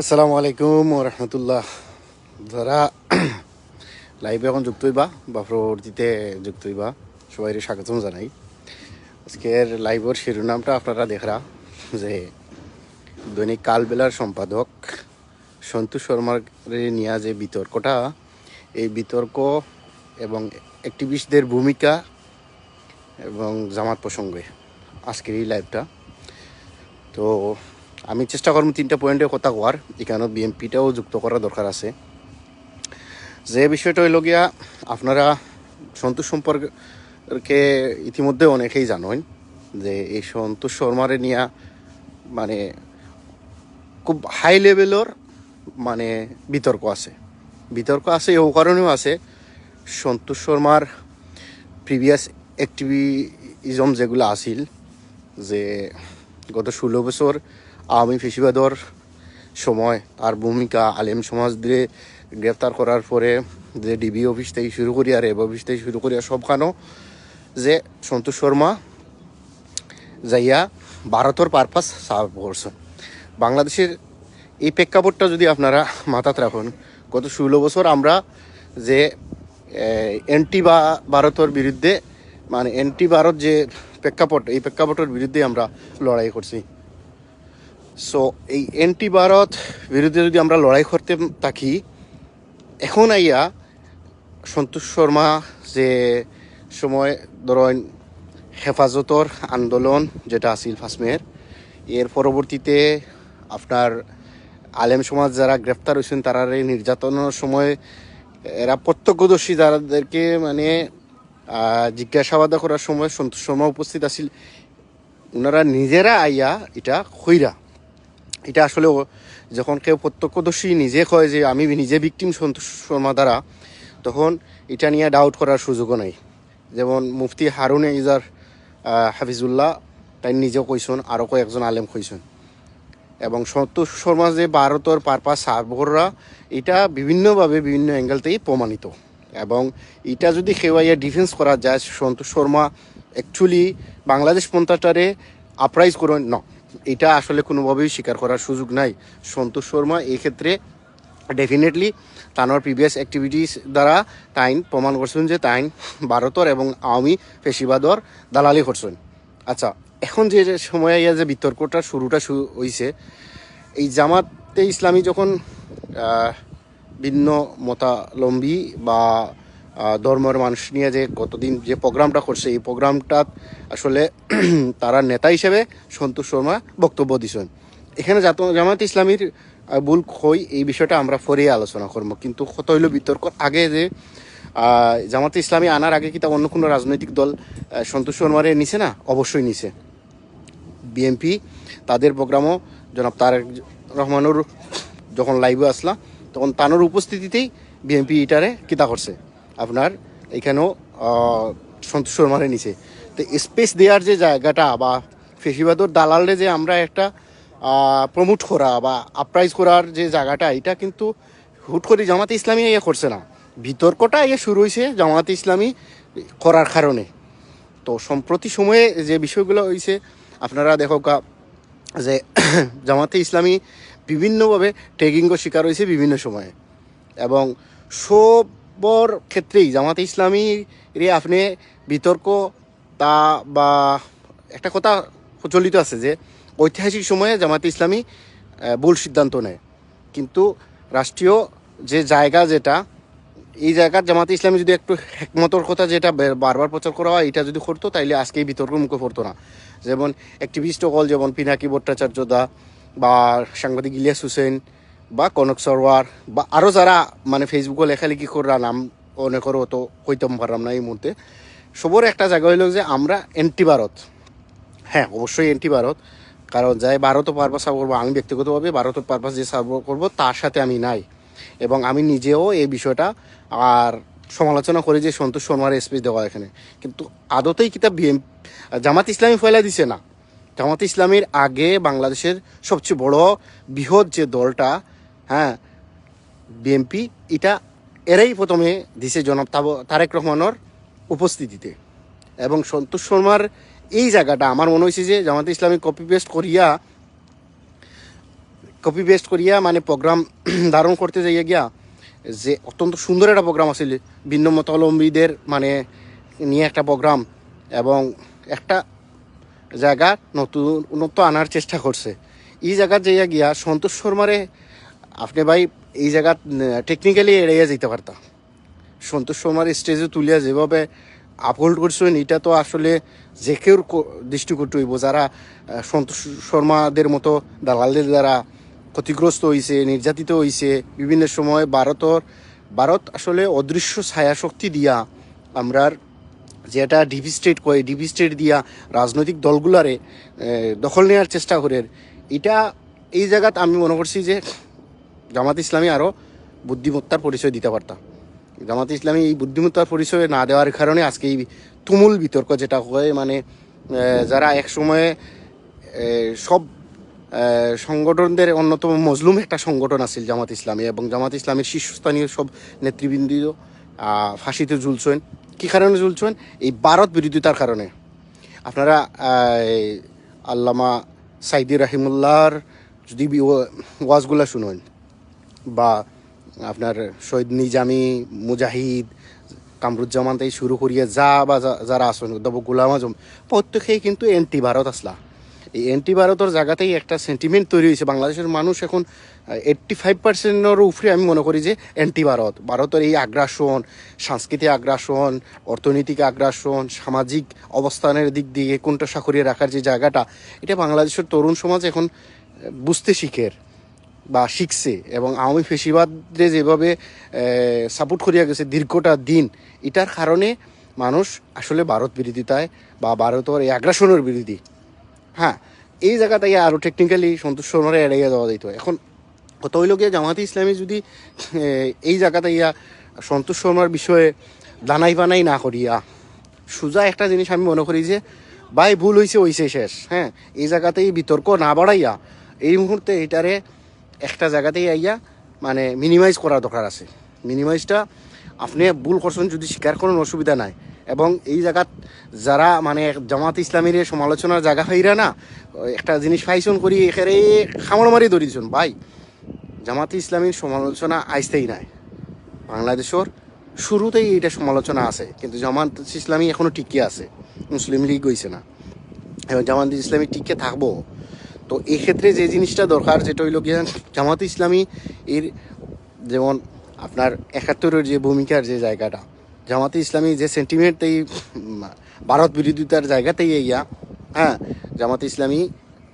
আসসালামু আলাইকুম রহমতুল্লাহ। যারা লাইভে এখন যুক্ত হইবা বা প্রবর্তীতে যুক্ত হইবা সবাই স্বাগতম জানাই। আজকের লাইভের শিরোনামটা আপনারা দেখরা যে দৈনিক কালবেলার সম্পাদক সন্তোষ শর্মার নিয়ে যে বিতর্কটা, এই বিতর্ক এবং অ্যাক্টিভিস্টদের ভূমিকা এবং জামাত প্রসঙ্গে আজকের এই লাইভটা। তো আমি চেষ্টা করব তিনটা পয়েন্টে কথা কোয়ার এখানে বিএমপিটাও যুক্ত করা দরকার আছে। যে বিষয়টা হইল গিয়া আপনারা সন্তোষ সম্পর্কে ইতিমধ্যে অনেকেই জানেন যে এই সন্তোষ শর্মারে নিয়া মানে খুব হাই লেভেলের মানে বিতর্ক আছে। বিতর্ক আছে, এই কারণেও আছে। সন্তোষ শর্মার প্রিভিয়াস অ্যাক্টিভিজম যেগুলো আছিল, যে গত ষোলো বছর আওয়ামী ফেসিবাদর সময় তার ভূমিকা আলেম সমাজদের গ্রেপ্তার করার পরে যে ডিবি অফিস থেকে শুরু করি আর এব অফিস থেকে শুরু করি সবখানো যে সন্তোষ শর্মা যাইয়া ভারতের পারপাস সার্ভ করছেন বাংলাদেশের এই প্রেক্ষাপটটা যদি আপনারা মাথাত রাখুন, গত ষোলো বছর আমরা যে এন্টি বা ভারতের বিরুদ্ধে মানে এন্টি ভারত যে প্রেক্ষাপট, এই প্রেক্ষাপটের বিরুদ্ধে আমরা লড়াই করছি। সো এই এন্টি ভারত বিরুদ্ধে যদি আমরা লড়াই করতে থাকি, এখন আইয়া সন্তোষ শর্মা যে সময় ধরেন হেফাজতর আন্দোলন যেটা আছিল ফাসমের এর পরবর্তীতে আপনার আলেম সমাজ যারা গ্রেফতার হয়েছেন, তারা এই নির্যাতনের সময় এরা প্রত্যক্ষদর্শী যাদেরকে মানে জিজ্ঞাসাবাদ করার সময় সন্তোষ শর্মা উপস্থিত আছিল ওনারা নিজেরা আইয়া এটা খইরা এটা আসলে যখন কেউ প্রত্যক্ষদর্শী নিজে কয় যে আমি নিজে ভিকটিম সন্তোষ শর্মা দ্বারা, তখন এটা নিয়ে ডাউট করার সুযোগও নাই। যেমন মুফতি হারুন ইজার হাফিজুল্লাহ, তাই নিজেও কইসন আরও কয়েকজন আলেম কইসন। এবং সন্তোষ শর্মা যে ভারতের পারপাস সার্ভররা এটা বিভিন্নভাবে বিভিন্ন অ্যাঙ্গেলতেই প্রমাণিত। এবং এটা যদি খেওয়াইয়া ডিফেন্স করা যায় সন্তোষ শর্মা অ্যাকচুয়ালি বাংলাদেশ পন্থাটারে আপরাইজ করেন, ন। এটা আসলে কোনোভাবেই স্বীকার করার সুযোগ নাই। সন্তোষ শর্মা এই ক্ষেত্রে ডেফিনেটলি তানোর প্রিভিয়াস অ্যাক্টিভিটিস দ্বারা তাইন প্রমাণ করছেন যে তাইন ভারতর এবং আওয়ামী পেশিবাদর দালালি করছেন। আচ্ছা এখন যে সময়ে ইয়া যে বিতর্কটা শুরুটা শুরু হয়েছে এই জামাতে ইসলামী যখন ভিন্ন মতালম্বী বা ধর্মের মানুষ নিয়ে যে গতদিন যে প্রোগ্রামটা করছে, এই প্রোগ্রামটা আসলে তারা নেতা হিসেবে সন্তোষ শর্মা বক্তব্য দিছেন এখানে জামাত ইসলামীর ভুল কই এই বিষয়টা আমরা পরে আলোচনা করব। কিন্তু হইল বিতর্ক? আগে যে জামাতে ইসলামী আনার আগে কি তা অন্য কোনো রাজনৈতিক দল সন্তোষ শর্মারে নিছে না? অবশ্যই নিছে। বিএনপি তাদের প্রোগ্রামও জনাব তারেক রহমানুর যখন লাইভে আসলা তখন তানোর উপস্থিতিতেই বিএনপি ইটারে কিতা করছে? আপনার এখানেও সন্তোষ শর্মারে নিছে তো স্পেস দেওয়ার যে জায়গাটা বা ফেসিবাদর দালালে যে আমরা একটা প্রমোট করা বা আপরাইজ করার যে জায়গাটা, এটা কিন্তু হুট করে জামাতে ইসলামী ইয়ে করছে না। বিতর্কটা ইয়ে শুরু হয়েছে জামাতে ইসলামী করার কারণে। তো সম্প্রতি সময়ে যে বিষয়গুলো হয়েছে, আপনারা দেখো যে জামাতে ইসলামী বিভিন্নভাবে ট্যাগিংও শিকার হয়েছে বিভিন্ন সময়ে। এবং সবর ক্ষেত্রেই, জামাতে ইসলামী রে আপনি বিতর্ক তা বা একটা কথা প্রচলিত আছে যে, ঐতিহাসিক সময়ে জামাতে ইসলামী ভুল সিদ্ধান্ত নেয়। কিন্তু রাষ্ট্রীয় যে জায়গা যেটা, এই জায়গার জামাতে ইসলামী যদি একটু একমতর কথা যেটা বারবার প্রচার করা হয়, এটা যদি করতো, তাইলে আজকে এই বিতর্ক মুখে পড়তো না। যেমন অ্যাক্টিভিস্ট অকল যেমন পিনাকি ভট্টাচার্য দা বা সাংবাদিক ইলিয়াস হোসেন বা কনক সরওয়ার বা আরও যারা মানে ফেসবুকে লেখালেখি করা নাম অনেকেরও তো হইতাম পারলাম না এই মুহূর্তে সবর একটা জায়গা হইল যে আমরা অ্যান্টি ভারত হ্যাঁ অবশ্যই অ্যান্টি ভারত কারণ যাই ভারতও পারপাস সার্ভ করব আমি ব্যক্তিগতভাবে ভারতের পারপাস যে সার্ভ করব তার সাথে আমি নাই। এবং আমি নিজেও এই বিষয়টা আর সমালোচনা করি যে সন্তোষ শর্মার স্পেস দেওয়া এখানে। কিন্তু আদতেই কিতাব বিএম জামাত ইসলামী ফয়লা দিছে না। জামাত ইসলামীর আগে বাংলাদেশের সবচেয়ে বড় বৃহৎ যে দলটা হ্যাঁ বিএমপি এটা এরাই প্রথমে দিছে জনাব তারেক রহমানের উপস্থিতিতে। এবং সন্তোষ শর্মার এই জায়গাটা, আমার মনে হয়েছে যে জামাতে ইসলামী কপি পেস্ট করিয়া কপি পেস্ট করিয়া মানে প্রোগ্রাম ধারণ করতে যাইয়া গিয়া, যে অত্যন্ত সুন্দর একটা প্রোগ্রাম আছিল, ভিন্ন মতাবলম্বীদের মানে নিয়ে একটা প্রোগ্রাম এবং একটা জায়গা নতুন, উন্নত আনার চেষ্টা করছে। এই জায়গার যাইয়া গিয়া সন্তোষ শর্মারে আপনি ভাই এই জায়গা টেকনিক্যালি এড়িয়ে যেতে পারতাম সন্তোষ শর্মার স্টেজে তুলিয়া যেভাবে আপহোল্ড করছেন, এটা তো আসলে যে কেউ দৃষ্টিকট হইব। যারা সন্তোষ শর্মাদের মতো দালালদের দ্বারা ক্ষতিগ্রস্ত হয়েছে নির্যাতিত হয়েছে বিভিন্ন সময় ভারতর, ভারত আসলে অদৃশ্য ছায়া শক্তি দিয়া আমরার যেটা ডিপি স্টেট কয় ডিপি স্টেট দিয়া রাজনৈতিক দলগুলারে দখল নেওয়ার চেষ্টা করে এটা এই জায়গাত আমি মনে করছি যে জামাত ইসলামী আরও বুদ্ধিমত্তার পরিচয় দিতে পারতাম জামাত ইসলামী এই বুদ্ধিমত্তার পরিচয় না দেওয়ার কারণে আজকে এই তুমুল বিতর্ক যেটা হয় মানে যারা এক সময়ে সব সংগঠনদের অন্যতম মজলুম একটা সংগঠন আছিল জামাত ইসলামী এবং জামাত ইসলামের শীর্ষস্থানীয় সব নেতৃবৃন্দ ফাঁসিতে ঝুলছেন। কী কারণে ঝুলছেন? এই ভারত বিরোধিতার কারণে। আপনারা আল্লামা সাইদি রাহিমুল্লাহর যদি ওয়াজগুলা শুনেন। বা আপনার শহীদ নিজামি, মুজাহিদ, কামরুজ্জামান থেকে শুরু করিয়া যা বা যারা আসন অধ্যাপক গুলাম আজম, প্রত্যেকেই কিন্তু এন্টি ভারত আসলা। এই এন্টি ভারতের জায়গাতেই একটা সেন্টিমেন্ট তৈরি হয়েছে। বাংলাদেশের মানুষ এখন এইট্টি ফাইভ পার্সেন্টের উপরে আমি মনে করি যে অ্যান্টি ভারত ভারতের এই আগ্রাসন, সাংস্কৃতিক আগ্রাসন, অর্থনৈতিক আগ্রাসন, সামাজিক অবস্থানের দিক দিয়ে কোনটা সাকরিয়ে রাখার যে জায়গাটা, এটা বাংলাদেশের তরুণ সমাজ এখন বুঝতে শিখের বা শিখছে এবং আওয়ামী ফেসিবাদে যেভাবে সাপোর্ট করিয়া গেছে দীর্ঘটা দিন, এটার কারণে মানুষ আসলে ভারত বিরোধিতায় বা ভারতের এই আগ্রাসনের বিরোধী। হ্যাঁ এই জায়গাটাই আরও টেকনিক্যালি সন্তোষ শর্মারে এড়িয়ে যাওয়া যেত এখন কত হইল গিয়ে জামাতে ইসলামী যদি এই জায়গাতে ইয়া সন্তোষ শর্মার বিষয়ে দানাই বানাই না করিয়া, সোজা একটা জিনিস আমি মনে করি যে, ভাই ভুল হয়েছে হয়েছে শেষ। হ্যাঁ এই জায়গাতেই বিতর্ক না বাড়াইয়া, এই মুহূর্তে এটারে একটা জায়গাতেই আইয়া মানে মিনিমাইজ করার দরকার আছে। মিনিমাইজটা আপনি ভুল করছেন, যদি স্বীকার করেন অসুবিধা নাই। এবং এই জায়গাত যারা মানে জামাত ইসলামীর সমালোচনার জায়গা হইরা না, একটা জিনিস ফাইসন করি এখানে খামড় মারি ধরিছুন। ভাই, জামাত ইসলামীর সমালোচনা আইসতেই নাই। বাংলাদেশের শুরুতেই এটা সমালোচনা আছে, কিন্তু জামাত ইসলামী এখনও টিকে আছে। মুসলিম লীগ হইছে না। এবং জামাত ইসলামী টিকে থাকব। তো এক্ষেত্রে যে জিনিসটা দরকার যেটা হইল গিয়া জামাত ইসলামী এর যেমন আপনার একাত্তরের যে ভূমিকার যে জায়গাটা, জামাতে ইসলামী যে সেন্টিমেন্টতেই ভারত বিরোধিতার জায়গাতেই ইয়া হ্যাঁ জামাতে ইসলামী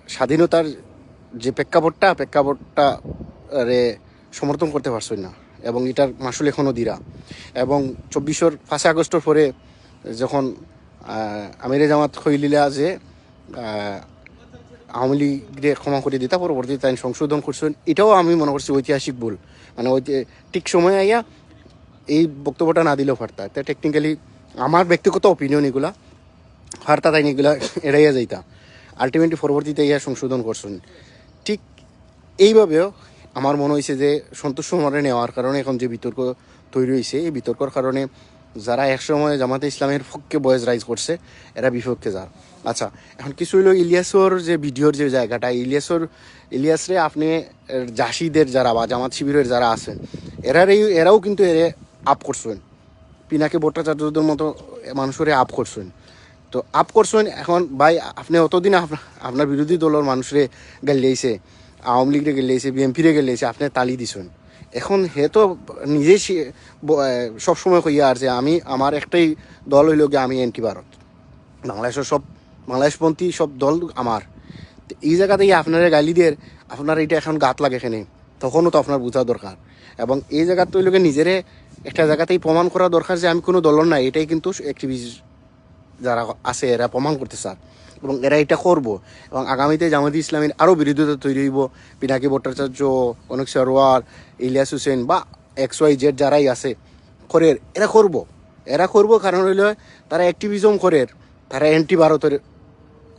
স্বাধীনতার যে প্রেক্ষাপটটা প্রেক্ষাপটটা রে সমর্থন করতে পারছেন না এবং এটার মাসুল এখনও দিরা। এবং চব্বিশর পাঁচই আগস্টের পরে যখন আমিরে জামাত খৈলিলা যে আওয়ামী লীগরে ক্ষমা করে দিতা, পরবর্তীতে আইন সংশোধন করছেন। এটাও আমি মনে করছি ঐতিহাসিক ভুল। মানে ওই ঠিক সময় আইয়া এই বক্তব্যটা না দিলেও পারতা। তা টেকনিক্যালি আমার ব্যক্তিগত অপিনিয়ন এগুলা, পারতা তাই এগুলা এড়াইয়া যাইতা। আলটিমেটলি পরবর্তীতে ইয়া সংশোধন করছেন। ঠিক এইভাবেও আমার মনে হয়েছে যে সন্তোষ কুমারে নেওয়ার কারণে এখন যে বিতর্ক তৈরি হয়েছে এই বিতর্কর কারণে যারা একসময় জামাতে ইসলামের পক্ষে বয়েজ রাইজ করছে, এরা বিপক্ষে যা আচ্ছা এখন কিছু হইল ইলিয়াসর যে ভিডিওর যে জায়গাটা, ইলিয়াসর, ইলিয়াসরে আপনি জাসিদের যারা বা জামাত শিবিরের যারা আছেন, এরারই, এরাও কিন্তু এরে আপ করছেন। পিনাকে ভট্টাচার্যদের মতো মানুষের আপ করছেন। তো আপ করছেন, এখন ভাই, আপনি অতদিন আপ- আপনার বিরোধী দলের মানুষরে গেলিয়েছে আওয়ামী লীগরে গেলিয়েছে বিএনপিরে গেলিয়েছে আপনি তালি দিছেন। এখন হে তো নিজেই সবসময় কইয়া আর যে আমি, আমার একটাই দল হইল গিয়ে আমি এন্টি ভারত। বাংলাদেশের সব, বাংলাদেশপন্থী সব দল আমার। এই জায়গাতেই আপনারা গালি দিয়ে আপনার এটা এখন গাত লাগে এখানে, তখনও তো আপনার বোঝা দরকার। এবং এই জায়গার তো লোকে নিজেরে একটা জায়গাতেই প্রমাণ করা দরকার যে আমি কোনো দলর নাই, এটাই কিন্তু অ্যাক্টিভিস্ট যারা আছে, এরা প্রমাণ করতে চান এবং এরা এটা করব। এবং আগামীতে জামাতি ইসলামের আরও বিরোধিতা তৈরি হইব। পিনাকি ভট্টাচার্য, অনেক সরোয়ার ইলিয়াস হোসেন বা এক্স ওয়াই জেড যারাই আছে করে এরা করব। এরা করব কারণ হইল তারা অ্যাক্টিভিজম করে তারা অ্যান্টি ভারতের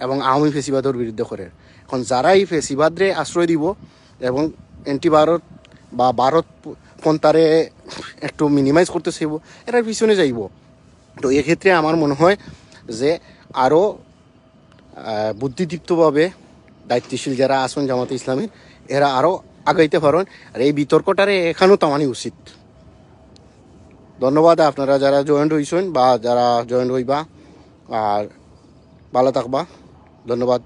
এবং আওয়ামী ফেসিবাদের বিরুদ্ধে করে এখন যারা এই ফেসিবাদরে আশ্রয় দিব এবং অ্যান্টি ভারত বা ভারত পন্থারে একটু মিনিমাইজ করতে চাইব এরার পিছনে যাইব। তো এক্ষেত্রে আমার মনে হয় যে আরও বুদ্ধিদীপ্তভাবে দায়িত্বশীল যারা আসুন জামাতে ইসলামী, এরা আরও আগাইতে পারেন। আর এই বিতর্কটারে এখানেও তামানি উচিত। ধন্যবাদ আপনারা যারা জয়েন্ট হইছেন বা যারা জয়েন্ট হইবা, আর ভালো থাকবা। ধন্যবাদ।